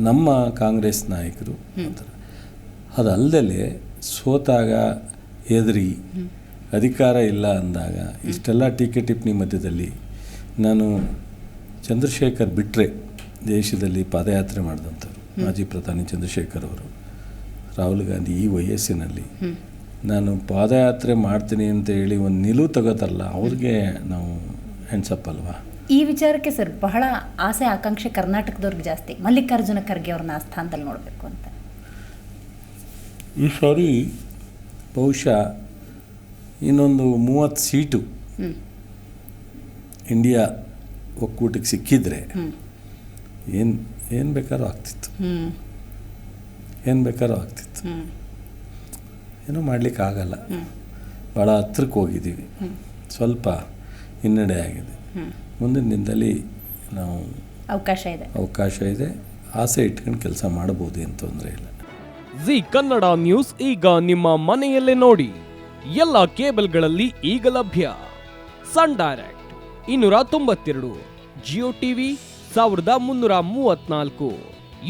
ನಮ್ಮ ಕಾಂಗ್ರೆಸ್ ನಾಯಕರು ಅಂತಾರೆ. ಅದಲ್ಲದೆ ಸೋತಾಗ ಎದುರಿ ಅಧಿಕಾರ ಇಲ್ಲ ಅಂದಾಗ ಇಷ್ಟೆಲ್ಲ ಟೀಕೆ ಟಿಪ್ಪಣಿ ಮಧ್ಯದಲ್ಲಿ ನಾನು ಚಂದ್ರಶೇಖರ್ ಬಿಟ್ಟರೆ ದೇಶದಲ್ಲಿ ಪಾದಯಾತ್ರೆ ಮಾಡಿದಂಥವ್ರು ಮಾಜಿ ಪ್ರಧಾನಿ ಚಂದ್ರಶೇಖರ್ ಅವರು ರಾಹುಲ್ ಗಾಂಧಿ ಈ ವಯಸ್ಸಿನಲ್ಲಿ. ನಾನು ಪಾದಯಾತ್ರೆ ಮಾಡ್ತೀನಿ ಅಂತ ಹೇಳಿ ಒಂದು ನಿಲುವು ತಗೋತಾರಲ್ಲ ಅವ್ರಿಗೆ ನಾವು ಹೆಣ್ಸಪ್ ಅಲ್ವಾ? ಈ ವಿಚಾರಕ್ಕೆ ಸರ್ ಬಹಳ ಆಸೆ ಆಕಾಂಕ್ಷೆ ಕರ್ನಾಟಕದವ್ರಿಗೆ ಜಾಸ್ತಿ. ಮಲ್ಲಿಕಾರ್ಜುನ ಖರ್ಗೆ ಅವ್ರನ್ನ ಆ ಸ್ಥಾನದಲ್ಲಿ ನೋಡಬೇಕು ಅಂತ. ಈ ಸಾರಿ ಬಹುಶಃ ಇನ್ನೊಂದು ಮೂವತ್ತು ಸೀಟು. ಇಂಡಿಯಾ ಒಕ್ಕೂಟಕ್ಕೆ ಸಿಕ್ಕಿದ್ರೆ ಏನು ಏನು ಬೇಕಾದ್ರೂ ಆಗ್ತಿತ್ತು. ಏನು ಬೇಕಾದ್ರೂ ಆಗ್ತಿತ್ತು. ಏನೂ ಮಾಡಲಿಕ್ಕೆ ಆಗಲ್ಲ. ಭಾಳ ಹತ್ರಕ್ಕೆ ಹೋಗಿದ್ದೀವಿ. ಸ್ವಲ್ಪ ಹಿನ್ನಡೆ ಆಗಿದೆ. ಮುಂದಿನ ದಿನದಲ್ಲಿ ನಾವು ಅವಕಾಶ ಇದೆ. ಅವಕಾಶ ಇದೆ. ಆಸೆ ಇಟ್ಕೊಂಡು ಕೆಲಸ ಮಾಡಬಹುದು ಏನು ತೊಂದರೆ ಇಲ್ಲ. ಜಿ ಕನ್ನಡ ನ್ಯೂಸ್ ಈಗ ನಿಮ್ಮ ಮನೆಯಲ್ಲೇ ನೋಡಿ. ಎಲ್ಲ ಕೇಬಲ್ಗಳಲ್ಲಿ ಈಗ ಲಭ್ಯ. ಸನ್ ಡೈರೆಕ್ಟ್ ಇನ್ನೂರ ತೊಂಬತ್ತೆರಡು ಜಿಯೋ ಟಿವಿ ಸಾವಿರದ ಮುನ್ನೂರ ಮೂವತ್ನಾಲ್ಕು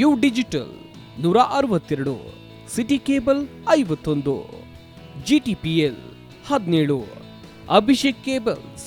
ಯು ಡಿಜಿಟಲ್ ನೂರ ಅರವತ್ತೆರಡು ಸಿಟಿ ಕೇಬಲ್ ಐವತ್ತೊಂದು ಜಿ ಟಿ ಪಿ ಎಲ್ ಹದಿನೇಳು ಅಭಿಷೇಕ್ ಕೇಬಲ್ಸ್